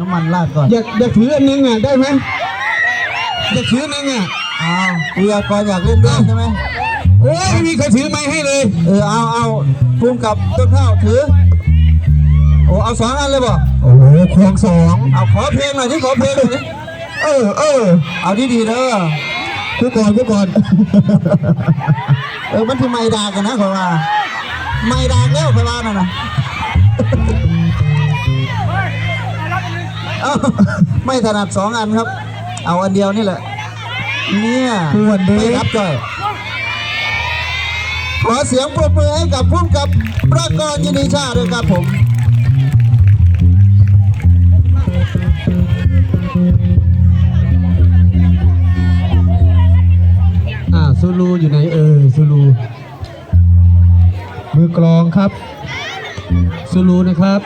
น้ำมันราดก่อนอยากอยากถืออันนึงอะได้ไหมอยากถืออันนึงอะอ้าวเรือกรอยากเล่นด้วยใช่ไหมโอ้ยไม่มีใครถือไม้ให้เลยเออเอาเอาพุ่มกับต้นข้าวถือโอ้เอาสองอันเลยบ่โอ้โหควงสองเอาขอเพลงหน่อยที่ขอเพลงหน่อยดิเออเออเอาดีๆเด้อกูก่อนกูก่อนเออมันคือไม่ดากันนะขอยว่าไม่ดากแล้วขอยว่านั่นน่ะ เอ้าไม่ถนัดสองอันครับ เอาอันเดียวนี่แหละ เนี่ยคือวันนี้ไม่รับจ่อยขอเสียงปรบมือให้กับพุ่มกับประกรณ์ยินดีชาติด้วยครับผมอ่าซูลูอยู่ไหนเออซูลูมือกลองครับซูลูนะครับ